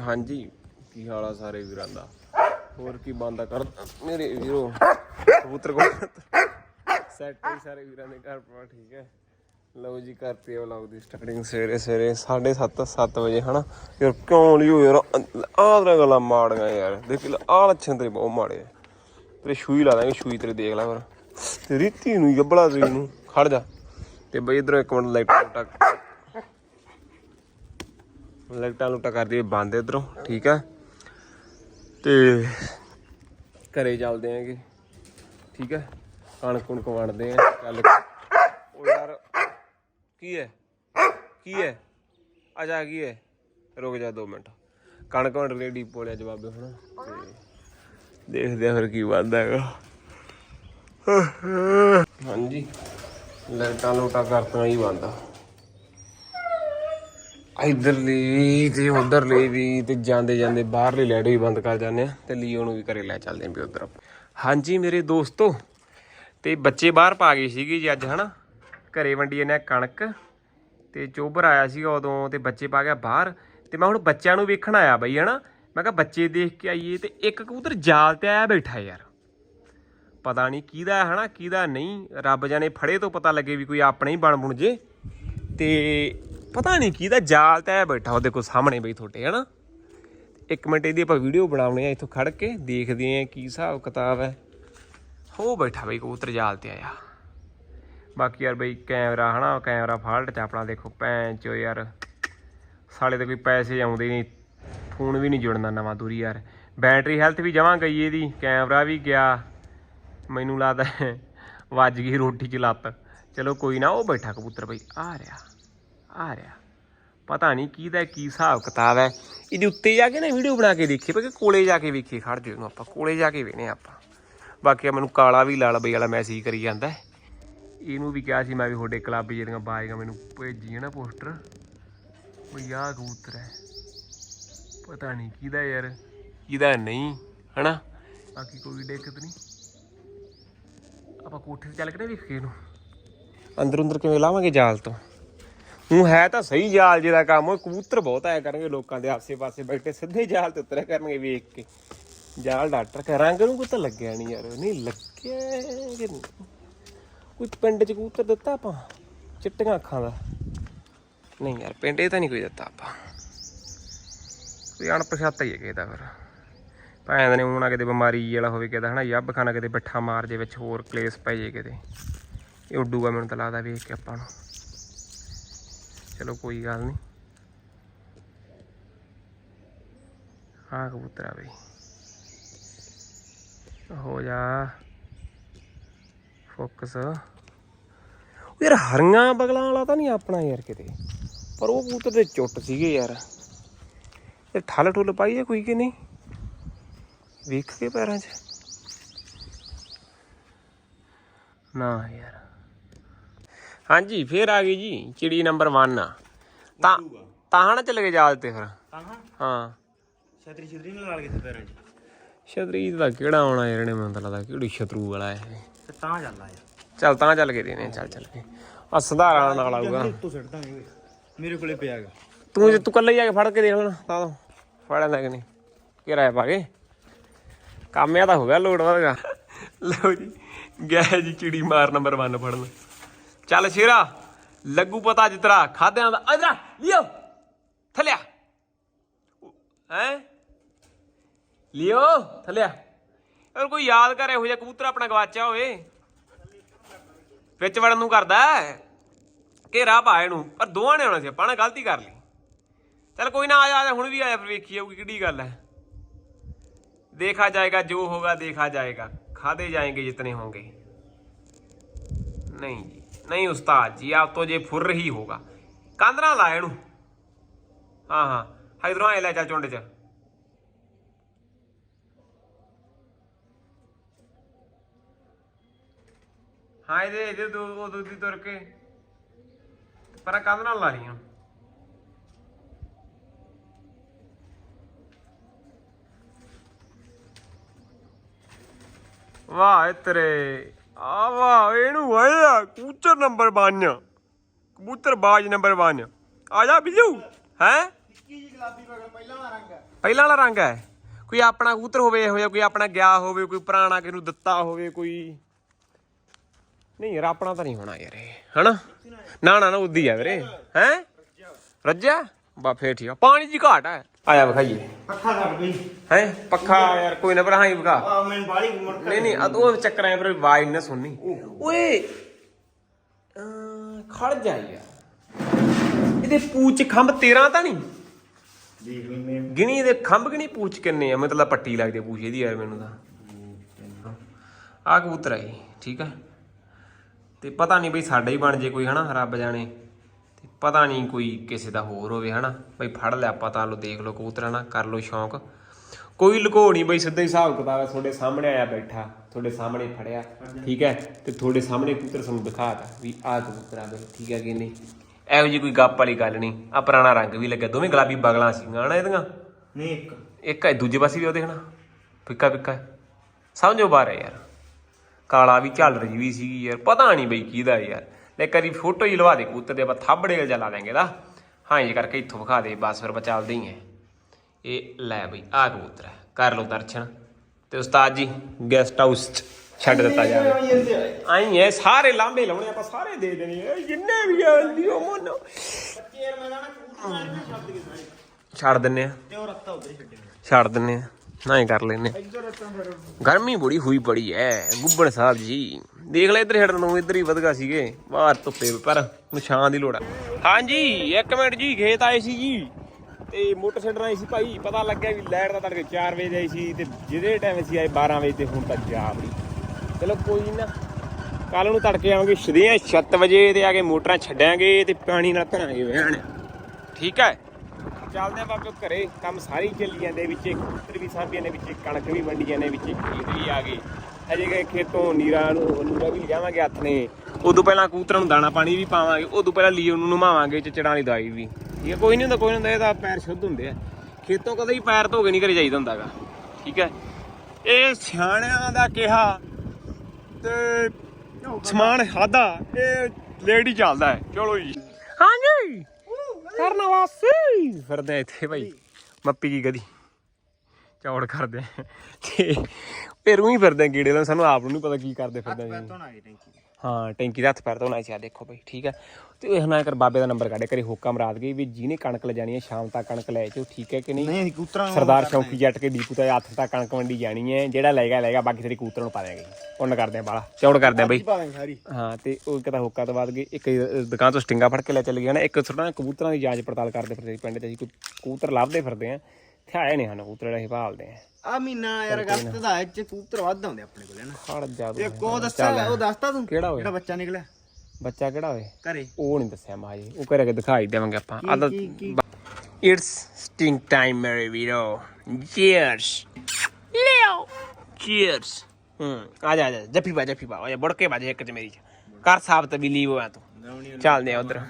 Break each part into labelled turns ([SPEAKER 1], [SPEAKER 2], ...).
[SPEAKER 1] ਹਾਂਜੀ, ਕੀ ਹਾਲ ਆ ਸਾਰੇ ਵੀਰਾਂ ਦਾ? ਹੋਰ ਕੀ ਬੰਦਾ ਕਰ ਮੇਰੇ ਵੀਰੋ, ਕਬੂਤਰ ਕੋਲ ਸੈਟ ਹੀ ਸਾਰੇ ਵੀਰਾਂ ਦੇ ਘਰ ਪਾ ਠੀਕ ਹੈ। ਲਓ ਜੀ, ਕਰਤੀ ਆ ਵਲੌਗ ਦੀ ਸਟਾਰਟਿੰਗ ਸਵੇਰੇ ਸਵੇਰੇ 7:30 7 ਵਜੇ, ਹਨਾ? ਯਾਰ ਕਿਉਂ ਲਿਓ ਯਾਰ? ਆਹ ਤਰ੍ਹਾਂ ਗੱਲਾਂ ਮਾੜੀਆਂ ਯਾਰ। ਦੇਖ ਲੈ, ਆਹ ਲੱਛਣ ਤੇਰੇ ਬਹੁਤ ਮਾੜੇ ਆ। ਤੇਰੇ ਛੂਈ ਲਾ ਦਾਂਗੇ, ਛੂਈ ਤੇਰੇ ਦੇਖ ਲੈ ਫਿਰ। ਤੇ ਰੀਤੀ ਨੂੰ ਜੱਬਲਾ ਤੇਰੀ ਨੂੰ ਖੜ ਜਾ। ਤੇ ਬਈ ਇਧਰੋਂ ਇੱਕ ਮਿੰਟ ਲਾਈਟ ਟੱਕ ਲਾਈਟਾਂ ਲੁਟਾ ਕਰਦੀ ਬੰਦ ਇਧਰੋਂ, ਠੀਕ ਹੈ। ਤੇ ਘਰੇ ਚੱਲਦੇ ਆਂਗੇ ਠੀਕ ਹੈ। ਕਣਕ ਕੁਣਕ ਵੰਡਦੇ ਆਂ ਚੱਲ ਉਹ ਯਾਰ, ਕੀ ਹੈ? ਕੀ ਹੈ? ਆ ਜਾ, ਕੀ ਹੈ? ਰੁਕ ਜਾ 2 ਮਿੰਟ। ਕਣਕ ਵੰਡ ਰੇਡੀ ਪੋਲਿਆ ਜਵਾਬੇ ਹੁਣ। ਤੇ ਦੇਖਦੇ ਆ ਫਿਰ ਕੀ ਬਣਦਾ ਹੈਗਾ। ਹਾਂਜੀ। ਲਾਈਟਾਂ ਲੋਟਾ ਕਰਤਾ ਹੀ ਬੰਦਾ ਇਧਰਲੀ ਤੇ ਉਧਰਲੀ ਵੀ ਤੇ ਜਾਂਦੇ ਜਾਂਦੇ ਬਾਹਰਲੀ ਲਾਈਟ ਵੀ ਬੰਦ ਕਰ ਜਾਂਦੇ ਆ ਤੇ ਲੀਓ ਨੂੰ ਵੀ ਘਰੇ ਲੈ ਚੱਲਦੇ ਆਂ ਵੀ ਉਧਰ। ਹਾਂਜੀ ਮੇਰੇ ਦੋਸਤੋ, ਤੇ ਬੱਚੇ ਬਾਹਰ ਪਾ ਗਏ ਸੀਗੇ ਜੀ ਅੱਜ, ਹਨਾ? ਘਰੇ ਵੰਡੀ ਇਹਨੇ ਕਣਕ ਤੇ ਚੋਬਰ ਆਇਆ ਸੀਗਾ ਉਦੋਂ ਤੇ ਬੱਚੇ ਪਾ ਗਿਆ ਬਾਹਰ ਤੇ ਮੈਂ ਹੁਣ ਬੱਚਿਆਂ ਨੂੰ ਵੇਖਣ ਆਇਆ ਬਈ, ਹਨਾ? ਮੈਂ ਕਿਹਾ ਬੱਚੇ ਦੇਖ ਕੇ ਆਈਏ ਤੇ ਇੱਕ ਕਬੂਤਰ ਜਾਲ ਤੇ ਆਇਆ ਬੈਠਾ ਯਾਰ। ਪਤਾ ਨਹੀਂ ਕਿਹਦਾ ਹੈ, ਹਨਾ? ਕਿਹਦਾ ਨਹੀਂ? ਰੱਬ ਜਾਣੇ ਫੜੇ ਤੋਂ ਪਤਾ ਲੱਗੇ ਵੀ ਕੋਈ ਆਪਣੇ ਹੀ ਬਣ ਬੁਣ ਜੇ। ਤੇ ਪਤਾ ਨਹੀਂ ਕੀ ਕਿਹਦਾ ਜਾਲ ਤੇ ਆਇਆ ਬੈਠਾ ਉਹ ਦੇਖੋ ਸਾਹਮਣੇ ਬਈ ਤੁਹਾਡੇ, ਹਨਾ? ਇੱਕ ਮਿੰਟ ਇਹਦੀ ਆਪਾਂ ਵੀਡੀਓ ਬਣਾਉਣੇ ਆ, ਇੱਥੋਂ ਖੜ ਕੇ ਦੇਖਦੇ ਆ ਕੀ ਹਿਸਾਬ ਕਿਤਾਬ ਹੈ। ਹੋ ਬੈਠਾ ਬਈ ਕਬੂਤਰ ਜਾਲ ਤੇ ਆਇਆ। ਬਾਕੀ ਯਾਰ ਬਈ ਕੈਮਰਾ, ਹਨਾ, ਕੈਮਰਾ ਫਾਲਟ ਚ ਆਪਣਾ ਦੇਖੋ, ਭੈਣ ਚੋ ਯਾਰ। ਸਾਲੇ ਤੇ ਕੋਈ ਪੈਸੇ ਆਉਂਦੇ ਨਹੀਂ, ਫੋਨ ਵੀ ਨਹੀਂ ਜੁੜਨਾ ਨਵਾਂ ਦੂਰੀ ਯਾਰ। ਬੈਟਰੀ ਹੈਲਥ ਵੀ ਜਮਾਂ ਗਈ ਇਹਦੀ, ਕੈਮਰਾ ਵੀ ਗਿਆ। ਮੈਨੂੰ ਲੱਗਦਾ ਵੱਜ ਗਈ ਰੋਟੀ ਚ ਲੱਤ। ਚਲੋ ਕੋਈ ਨਾ, ਉਹ ਬੈਠਾ ਕਬੂਤਰ ਬਈ, ਆ ਰਿਹਾ। ਆ ਰਿਹਾ। ਪਤਾ ਨਹੀਂ ਕਿਹਦਾ ਕੀ ਹਿਸਾਬ ਕਿਤਾਬ ਹੈ। ਇਹਦੇ ਉੱਤੇ ਜਾ ਕੇ ਨਾ ਵੀਡੀਓ ਬਣਾ ਕੇ ਦੇਖੀਏ ਪਰ ਕੋਲੇ ਜਾ ਕੇ ਵੇਖੀਏ ਖੜ ਜਿਓ ਇਹਨੂੰ ਆਪਾਂ, ਕੋਲੇ ਜਾ ਕੇ ਵੇਨੇ ਆਪਾਂ। ਬਾਕੀ ਆ ਮੈਨੂੰ ਕਾਲਾ ਵੀ ਲਾਲ ਬਈ ਵਾਲਾ ਮੈਸੇਜ ਕਰੀ ਜਾਂਦਾ ਇਹਨੂੰ ਵੀ ਕਿਹਾ ਸੀ ਮੈਂ ਵੀ ਤੁਹਾਡੇ ਕਲੱਬ ਜਿਹੜੀਆਂ ਬਾਏਗਾ ਮੈਨੂੰ ਭੇਜੀ ਨਾ ਪੋਸਟਰ ਬਈ ਆਹ ਕਬੂਤਰ ਹੈ। ਪਤਾ ਨਹੀਂ ਕਿਹਦਾ ਯਾਰ, ਕਿਹਦਾ ਨਹੀਂ, ਹਨਾ? ਬਾਕੀ ਕੋਈ ਦਿੱਕਤ ਨਹੀਂ। ਆਪਾਂ ਕੋਠੇ ਤੇ ਚੱਲ ਕੇ ਨਾ ਵੇਖੀਏ ਇਹਨੂੰ। ਅੰਦਰ ਅੰਦਰ ਕਿਵੇਂ ਲਾਵਾਂਗੇ ਜਾਲ ਤੋਂ? ਹੂੰ ਹੈ ਤਾਂ ਸਹੀ ਜਾਲ ਜੇ ਦਾ ਕੰਮ ਉਹ ਕਬੂਤਰ ਬਹੁਤ ਆਇਆ ਕਰਨਗੇ ਲੋਕਾਂ ਦੇ ਆਸੇ-ਪਾਸੇ ਬੈਠੇ, ਸਿੱਧੇ ਜਾਲ ਤੇ ਉਤਰਿਆ ਕਰਨਗੇ ਵੇਖ ਕੇ। ਜਾਲ ਡਾਕਟਰ ਕਹ, ਰੰਗ ਨੂੰ ਕੋਈ ਤਾਂ ਲੱਗਿਆ ਨਹੀਂ ਯਾਰ, ਨਹੀਂ ਲੱਗਿਆ ਕਿ ਕੋਈ ਪਿੰਡ ਚ ਕਬੂਤਰ ਦਿੱਤਾ ਆਪਾਂ? ਚਿੱਟੀਆਂ ਅੱਖਾਂ ਦਾ। ਨਹੀਂ ਯਾਰ, ਪਿੰਡ ਇਹ ਤਾਂ ਨਹੀਂ ਕੋਈ ਦਿੱਤਾ ਆਪਾਂ। ਕੋਈ ਅਣਪਛਾਤਾ ਹੀ ਹੈ ਕਿਸੇ ਦਾ ਫਿਰ। ਭਾਵੇਂ ਨੇ ਉਹਨਾਂ ਕਿਤੇ ਬਿਮਾਰੀ ਵਾਲਾ ਹੋਵੇ, ਕਿਤੇ ਹਨਾ, ਯੱਬ ਖਾਣਾ ਕਿਤੇ ਬੱਠਾ ਮਾਰ ਜੇ ਵਿੱਚ ਹੋਰ ਕਲੇਸ ਪੈ ਜੇ ਕਿਤੇ। ਇਹ ਉੱਡੂਗਾ ਮੈਨੂੰ ਤਾਂ ਲੱਗਦਾ ਵੇਖ ਕੇ ਆਪਾਂ ਨੂੰ। ਚਲੋ ਕੋਈ ਗੱਲ ਨਹੀਂ। ਆ ਕਬੂਤਰ ਆ ਬਈ। ਹੋ ਜਾ। ਫੋਕਸ। ਯਾਰ ਹਰੀਆਂ ਬਗਲਾਂ ਵਾਲਾ ਤਾਂ ਨਹੀਂ ਆਪਣਾ ਯਾਰ ਕਿਤੇ। ਪਰ ਉਹ ਕਬੂਤਰ ਦੇ ਚੁੱਟ ਸੀਗੇ ਯਾਰ। ਇਹ ਠੱਲ ਠੁੱਲ ਪਾਈ ਹੈ ਕੋਈ ਕਿ ਨਹੀਂ? ਵੇਖ ਕੇ ਪੈਰਾਂ 'ਚ। ਨਾ ਯਾਰ। ਹਾਂਜੀ ਫੇਰ ਆ ਗਈ ਜੀ ਚਿੜੀ ਨੰਬਰ 1 ਤਾਂ ਤਾਂ ਨਾ ਚੱਲ ਗਏ ਜਾਲ ਤੇ ਫਿਰ।
[SPEAKER 2] ਹਾਂ
[SPEAKER 1] ਹਾਂ।
[SPEAKER 2] ਛਤਰੀ ਛਤਰੀ ਨਾਲ ਕੇ ਪੈਰਾਂ 'ਚ।
[SPEAKER 1] ਸ਼ਤਰੀਜ ਦਾ ਕਿਹੜਾ ਆਉਣਾ ਯਾਰ ਇਹਨੇ ਮੈਨੂੰ ਤਾਂ ਲੱਗਦਾ ਕਿਹੜੀ ਸ਼ਤਰੂ ਵਾਲਾ ਹੈ ਇਹ।
[SPEAKER 2] ਤੇ ਤਾਂ ਜਾਂਦਾ ਯਾਰ।
[SPEAKER 1] ਚੱਲ ਤਾਂ ਚੱਲ ਕੇ ਦੇਨੇ ਚੱਲ ਚੱਲ ਕੇ। ਆ ਸੁਧਾਰਾਂ ਨਾਲ ਆਊਗਾ।
[SPEAKER 2] ਤੂੰ ਦਾਂਗੇ ਓਏ। ਮੇਰੇ ਕੋਲੇ ਪਿਆਗਾ
[SPEAKER 1] ਤੂੰ ਜੇ ਤੂੰ ਕੱਲਾ ਜਾ ਕੇ ਫੜ ਕੇ ਦੇਖ ਲੈਣਾ ਤਾਂ ਫੜ ਲੈਂਦਾ ਕਿ ਨਹੀਂ? ਕੀ ਰਾਇ ਪਾ ਕੇ? ਕੰਮ ਆ ਤਾਂ ਹੋ ਗਿਆ ਲੋਡ ਵਧਗਾ ਲਓ ਜੀ ਗਿਆ ਜੀ ਚਿੜੀ ਮਾਰ ਨੰਬਰ 1 ਫੜਨ। ਚੱਲ ਸ਼ੇਰਾ, ਲੱਗੂ ਪਤਾ ਜਿਤਰਾ, ਖਾਦਿਆਂ ਦਾ ਇਧਰ ਲਿਓ। ਥੱਲਿਆ। ਹੈ? ਲਿਓ, ਥੱਲਿਆ। ਯਾਰ ਕੋਈ ਯਾਦ ਕਰ, ਇਹੋ ਜਿਹਾ ਕਬੂਤਰ ਆਪਣਾ ਗਵਾਚਿਆ ਹੋਵੇ। ਵਿੱਚ ਵੜਨ ਨੂੰ ਕਰਦਾ ਘੇਰਾ ਪਾਏ ਨੂੰ ਪਰ ਦੋਵਾਂ ਨੇ ਆਉਣਾ ਸੀ, ਆਪਾਂ ਨੇ ਗਲਤੀ ਕਰ ਲਈ। ਚੱਲ ਕੋਈ ਨਾ, ਆ ਜਾ ਹੁਣ ਵੀ ਆਇਆ ਫਿਰ ਵੇਖੀ ਜਾਊਗੀ ਕਿਹੜੀ ਗੱਲ ਹੈ। ਦੇਖਾ ਜਾਏਗਾ, ਜੋ ਹੋਗਾ ਦੇਖਾ ਜਾਏਗਾ। ਖਾਦੇ ਜਾਏਗੇ ਜਿਤਨੇ ਹੋਗੇ ਨਹੀਂ ਜੀ। नहीं उस्ताद जी आप तो जे फुर ही होगा कंध ना लाए नु हाँ हाँ इधरों आए ले चल चुंड च हाँ ਇਹਦੇ ਇਹਦੇ ਦੋ ਉਹ ਦੂਜੀ ਤੁਰ ਕੇ ਪਰ ਕੰਧ ਨਾਲ ਲਾ ਰਹੀ ਹਾਂ ਵਾਹ ਇਹ ਤੇਰੇ ਆ ਵਾਹ ਇਹਨੂੰ ਵਾਇਆ ਕਬੂਤਰ ਨੰਬਰ 1 ਕਬੂਤਰ ਬਾਜ ਨੰਬਰ 1 ਆ ਜਾ ਬਿੱਲੂ ਹੈ
[SPEAKER 2] ਗੁਲਾਬੀ ਬਗਲ ਪਹਿਲਾਂ ਵਾਲਾ ਰੰਗ ਹੈ
[SPEAKER 1] ਪਹਿਲਾਂ ਵਾਲਾ ਰੰਗ ਹੈ ਕੋਈ ਆਪਣਾ ਕਬੂਤਰ ਹੋਵੇ ਇਹੋ ਜਿਹਾ ਕੋਈ ਆਪਣਾ ਗਿਆ ਹੋਵੇ ਕੋਈ ਪੁਰਾਣਾ ਕਿਸੇ ਨੂੰ ਦਿੱਤਾ ਹੋਵੇ ਕੋਈ ਨਹੀਂ ਯਾਰ ਆਪਣਾ ਤਾਂ ਨਹੀਂ ਹੋਣਾ ਯਾਰ ਇਹ ਹਨਾ ਨਾ ਨਾ ਨਾ ਉਦੀ ਆ ਵੀਰੇ ਹੈ ਰੱਜਿਆ ਬਾ ਫੇਰ ਠੀਕ ਆ ਪਾਣੀ ਦੀ ਘਾਟ ਹੈ ਆਇਆ ਵਿਖਾਈਏ।
[SPEAKER 2] ਅੱਖਾਂ ਕੱਢ ਗਈ।
[SPEAKER 1] ਹੈ? ਪੱਖਾ ਯਾਰ ਕੋਈ ਨਾ ਪਰ ਹਾਂ ਹੀ ਵਿਖਾ।
[SPEAKER 2] ਆ ਮੈਂ ਬਾਲੀ ਮੁੜ
[SPEAKER 1] ਨਹੀਂ ਨਹੀਂ ਅਦ ਉਹ ਚੱਕਰ ਆਇਆ ਫਿਰ ਆਵਾਜ਼ ਨਾ ਸੁਣਨੀ ਓਏ ਅਹ, ਖੜ ਜਾ ਯਾਰ। ਇਹਦੇ ਪੂਛ ਖੰਭ 13 ਤਾਂ ਨਹੀਂ?
[SPEAKER 2] ਦੇਖ ਲੈਨੇ
[SPEAKER 1] ਗਿਣੀ ਇਹਦੇ ਖੰਭ ਗਿਣੀ ਪੂਛ ਕਿੰਨੇ ਆ? ਮਤਲਬ ਪੱਟੀ ਲੱਗਦੀ ਆ ਪੂਛ ਇਹਦੀ ਯਾਰ ਮੈਨੂੰ ਤਾਂ। ਆ ਕਬੂਤਰ ਆ ਜੀ ਠੀਕ ਆ? ਤੇ ਪਤਾ ਨਹੀਂ ਬਈ ਸਾਡਾ ਹੀ ਬਣ ਜੇ ਕੋਈ ਹਨਾ? ਰੱਬ ਜਾਣੇ। ਤੇ ਪਤਾ ਨਹੀਂ ਕੋਈ ਕਿਸੇ ਦਾ ਹੋਰ ਹੋਵੇ ਹਨਾ? ਬਈ ਫੜ ਲਿਆ ਪਤਾ ਲੋ ਦੇਖ ਲੋ ਕਬੂਤਰ ਹਨਾ ਕਰ ਲੋ ਸ਼ੌਂਕ। ਕੋਈ ਲੁਕੋ ਨਹੀਂ ਬਈ ਸਿੱਧਾ ਹੀ ਹਿਸਾਬ ਕਿਤਾਬ ਹੈ ਤੁਹਾਡੇ ਸਾਹਮਣੇ ਆਇਆ ਬੈਠਾ ਤੁਹਾਡੇ ਸਾਹਮਣੇ ਫੜਿਆ ਠੀਕ ਹੈ? ਤੇ ਤੁਹਾਡੇ ਸਾਹਮਣੇ ਕਬੂਤਰ ਤੁਹਾਨੂੰ ਦਿਖਾਤਾ ਵੀ ਆਹ ਕਬੂਤਰ ਆ ਬਈ ਠੀਕ ਹੈ ਕਿ ਨਹੀਂ? ਇਹੋ ਜੀ ਕੋਈ ਗੱਪ ਵਾਲੀ ਗੱਲ ਨਹੀਂ ਆ ਪੁਰਾਣਾ ਰੰਗ ਵੀ ਲੱਗਿਆ ਦੋਵੇਂ ਗੁਲਾਬੀ ਬਗਲਾਂ ਸੀਗੀਆਂ ਹਨਾ ਇਹਦੀਆਂ?
[SPEAKER 2] ਨਹੀਂ ਇੱਕ।
[SPEAKER 1] ਇੱਕ ਹੈ ਦੂਜੇ ਪਾਸੇ ਵੀ ਉਹ ਦੇਖਣਾ ਫਿੱਕਾ ਫਿੱਕਾ। ਸਮਝੋ ਬਾਹਰ ਹੈ ਯਾਰ। ਕਾਲਾ ਵੀ ਝੱਲ ਰਹੀ ਵੀ ਸੀਗੀ ਯਾਰ ਪਤਾ ਨਹੀਂ ਬਈ ਕਿਹਦਾ ਯਾਰ। ਲੈ ਕਰੀ ਫੋਟੋ ਹੀ ਲਵਾ ਦੇ ਕਬੂਤਰ ਦੇ ਆਪਾਂ ਥੱਬੜੇ ਜਲਾ ਦਾਂਗੇ ਦਾ ਹਾਂ ਇਹ ਕਰਕੇ ਇੱਥੋਂ ਵਿਖਾ ਦੇ ਬਸ ਫਿਰ ਬਚਾਲਦੇ ਹੀ ਹੈ। ਇਹ ਲੈ ਬਈ ਆਹ ਕਬੂਤਰ ਹੈ। ਕਰ ਲਓ ਦਰਸ਼ਨ। ਤੇ ਉਸਤਾਦ ਜੀ ਗੈਸਟ ਹਾਊਸ ਚ ਛੱਡ ਦਿੱਤਾ ਜਾਵੇ। ਆਈ ਹੈ ਸਾਰੇ ਲਾਂਬੇ ਲਾਉਣੇ ਆਪਾਂ ਸਾਰੇ ਦੇ ਦੇਣੇ ਆ, ਜਿੰਨੇ ਵੀ ਆ ਲਿਓ ਮੋਨੋ
[SPEAKER 2] ਛੱਡ
[SPEAKER 1] ਦਿੰਨੇ ਆ।
[SPEAKER 2] ਤੇ ਉਹ ਛੱਡ
[SPEAKER 1] ਦਿੰਨੇ ਆ। ਨਾ ਹੀ ਕਰ ਲੈਨੇ ਗਰਮੀ ਬੜੀ ਹੋਈ ਪੜੀ ਐ, ਗੁੱਬੜ ਸਾਹਿਬ ਜੀ। ਦੇਖ ਲੈ ਇੱਧਰ ਛੱਡਣ ਨੂੰ, ਇੱਧਰ ਹੀ ਵਧਗਾ ਸੀਗੇ। ਬਾਹਰ ਧੁੱਪੇ ਪਰ ਨਿਸ਼ਾਨ ਦੀ ਲੋੜ ਆ। ਹਾਂਜੀ, ਇੱਕ ਮਿੰਟ ਜੀ, ਖੇਤ ਆਏ ਸੀ ਜੀ। ਤੇ ਮੋਟਰਸਾਈਕਲ ਆਈ ਸੀ ਭਾਈ, ਪਤਾ ਲੱਗਿਆ ਵੀ ਲਾਈਟ ਦਾ ਤੜਕੇ 4 ਵਜੇ ਆਈ ਸੀ, ਤੇ ਜਿਹਦੇ ਟਾਈਮ ਅਸੀਂ ਆਏ 12 ਵਜੇ, ਤੇ ਹੁਣ ਤਾਂ ਜਾ ਵੜੀ ਚਲੋ ਕੋਈ ਨਾ ਕੱਲ ਨੂੰ ਤੜਕੇ ਆਵਾਂਗੇ ਸ਼ਰੀਆਂ 7 ਵਜੇ ਤੇ ਆ ਕੇ ਮੋਟਰਾਂ ਛੱਡਾਂਗੇ ਤੇ ਪਾਣੀ ਨਾਲ ਭਰਾਂਗੇ ਵਹਿਣ। ਠੀਕ ਹੈ ਚੱਲਦੇ ਆ ਬਾਬੇ ਘਰੇ, ਕੰਮ ਸਾਰੇ ਚੱਲੀ ਜਾਂਦੇ ਵਿੱਚ ਕਬੂਤਰ ਵੀ ਸਾਂਭੀਆਂ ਨੇ ਵਿੱਚ, ਕਣਕ ਵੀ ਵੰਡੀ ਜਾਂਦੇ ਵਿੱਚ, ਖੇਤ ਵੀ ਆ ਗਏ। ਹਜੇ ਗਏ ਖੇਤੋਂ ਨੀਰਾ ਨੂੰ, ਨੀਰਾ ਵੀ ਲਿਜਾਵਾਂਗੇ ਹੱਥ ਨੇ। ਉਦੋਂ ਪਹਿਲਾਂ ਕਬੂਤਰਾਂ ਨੂੰ ਦਾਣਾ ਪਾਣੀ ਵੀ ਪਾਵਾਂਗੇ, ਉਦੋਂ ਪਹਿਲਾਂ ਲੀਓ ਨੂੰ ਨਮਾਵਾਂਗੇ ਚਚੜਾਂ ਵਾਲੀ ਦਵਾਈ ਵੀ। ਠੀਕ ਹੈ, ਕੋਈ ਨਹੀਂ ਹੁੰਦਾ, ਕੋਈ ਨਹੀਂ ਹੁੰਦਾ ਇਹਦਾ ਪੈਰ ਸ਼ੁੱਧ ਹੁੰਦੇ ਆ। ਖੇਤੋਂ ਕਦੇ ਹੀ ਪੈਰ ਧੋ ਕੇ ਨਹੀਂ ਘਰੇ ਜਾਈਦਾ ਹੁੰਦਾਗਾ। ਠੀਕ ਹੈ, ਇਹ ਸਿਆਣਿਆਂ ਦਾ ਕਿਹਾ ਤੇ ਸਮਾਨ ਖਾਦਾ ਇਹ ਲੇਟ ਹੀ ਚੱਲਦਾ ਹੈ। ਚਲੋ ਜੀ। ਹਾਂਜੀ। ਕਰਨ ਵਾਸੀ। ਫਿਰਦੇ ਆ ਇੱਥੇ ਭਾਈ ਮੱਪੀ ਕੀ ਗਦੀ ਚੌੜ ਕਰਦੇ ਆ। ਤੇ ਫਿਰ ਉਹੀ ਫਿਰਦੇ ਆ ਗੀੜੇ ਨਾਲ ਸਾਨੂੰ ਆਪ ਨੂੰ ਨਹੀਂ ਪਤਾ ਕੀ ਕਰਦੇ ਫਿਰਦੇ ਆ। ਜੀ
[SPEAKER 2] ਟੈਂਕੀ
[SPEAKER 1] ਹਾਂ ਟੈਂਕੀ ਦਾ ਹੱਥ ਪੈਰ ਧੋਣਾ ਸੀ ਆ ਦੇਖੋ ਭਾਈ ਠੀਕ ਹੈ ਤੇ ਇਹ ਨਾ ਕਰ ਬਾਬੇ ਦਾ ਨੰਬਰ ਕੱਢੇ ਕਰੇ ਹੁਕਮ ਰਾਤ ਗਈ ਵੀ ਜਿਹਨੇ ਕਣਕ ਲੈ ਜਾਣੀ ਹੈ ਸ਼ਾਮ ਤੱਕ ਕਣਕ ਲੈ ਜਾਓ ਠੀਕ ਹੈ ਕਿ ਨਹੀਂ?
[SPEAKER 2] ਨਹੀਂ ਕਬੂਤਰਾਂ ਨੂੰ
[SPEAKER 1] ਸਰਦਾਰ ਸ਼ੌਂਕੀ ਜੱਟ ਕੇ ਡੀਪੂ ਤੇ ਹੱਥ ਤੱਕ ਕਣਕ ਮੰਡੀ ਜਾਣੀ ਹੈ ਜਿਹੜਾ ਲੈਗਾ ਲੈਗਾ ਬਾਕੀ ਤੇਰੀ ਕੂਤਰ ਨੂੰ ਪਾ ਦਿਆਂਗੇ। ਪੁੰਨ ਕਰਦੇ ਆ ਬਾਲਾ ਚੌੜ ਕਰਦੇ ਆ ਬਈ। ਹਾਂ ਤੇ ਉਹ ਇੱਕ ਤਾਂ ਹੁੱਕਾ ਤੋਂ ਬਾਅਦ ਗਏ ਇੱਕ ਦੁਕਾਨ ਤੋਂ ਸਟਿੰਗਾ ਫੜ ਕੇ ਲੈ ਚੱਲ ਗਿਆ ਨਾ ਇੱਕ ਥੋੜਾ ਕਬੂਤਰਾਂ ਦੀ ਜਾਂਚ ਪੜਤਾਲ ਕਰਦੇ ਫਿਰਦੇ ਪਿੰਡ ਤੇ ਅਸੀਂ ਕੋਈ ਕਬੂਤਰ ਲੱਭਦੇ ਫਿਰਦੇ ਆ ਤੇ ਆਏ ਨਹੀਂ ਹਨ ਕਬੂਤਰ ਜਿਹੜੇ ਅਸੀਂ ਭਾਲਦੇ ਆ।
[SPEAKER 2] ਆ ਮਹੀਨਾ ਯਾਰ ਅਗਸਤ ਦਾ ਇਹ ਚ ਕਬੂਤਰ ਵੱਧ ਆਉਂਦੇ ਆਪਣੇ ਕੋਲ ਨਾ।
[SPEAKER 1] ਖੜ ਜਾ
[SPEAKER 2] ਤੇ
[SPEAKER 1] ਤੂੰ।
[SPEAKER 2] ਕੋ ਦੱਸਿਆ ਉਹ ਦੱਸਤਾ ਤੂੰ
[SPEAKER 1] ਕਿਹੜਾ ਹੋਇਆ?
[SPEAKER 2] ਜਿਹੜਾ ਬੱਚਾ ਨਿਕਲਿਆ?
[SPEAKER 1] ਬੱਚਾ ਕਿਹੜਾ ਹੋਏ
[SPEAKER 2] ਘਰੇ।
[SPEAKER 1] ਉਹ ਨਹੀਂ ਦੱਸਿਆ ਮਾਜੀ ਉਹ ਘਰੇ ਕੇ ਦਿਖਾਈ ਦੇਵਾਂਗੇ ਆਪਾਂ। ਆਦਾ? ਇਟਸ ਸਟਿੰਗ ਟਾਈਮ ਮੇਰੇ ਵੀਰੋ। ਚੀਅਰਸ ਲਿਓ। ਚੀਅਰਸ ਹੂੰ ਆ ਜਾ ਆ ਜਾ। ਜੱਫੀ ਪਾ ਜੱਫੀ ਪਾ। ਆ ਜਾ ਬੜ ਕੇ ਬਾਜੇ ਇੱਕ ਚ ਮੇਰੀ ਚ। ਕਰ ਸਾਬਤ ਵੀ ਲੀਵ ਆ ਤੂੰ। ਚੱਲਦੇ ਆ ਉਧਰ।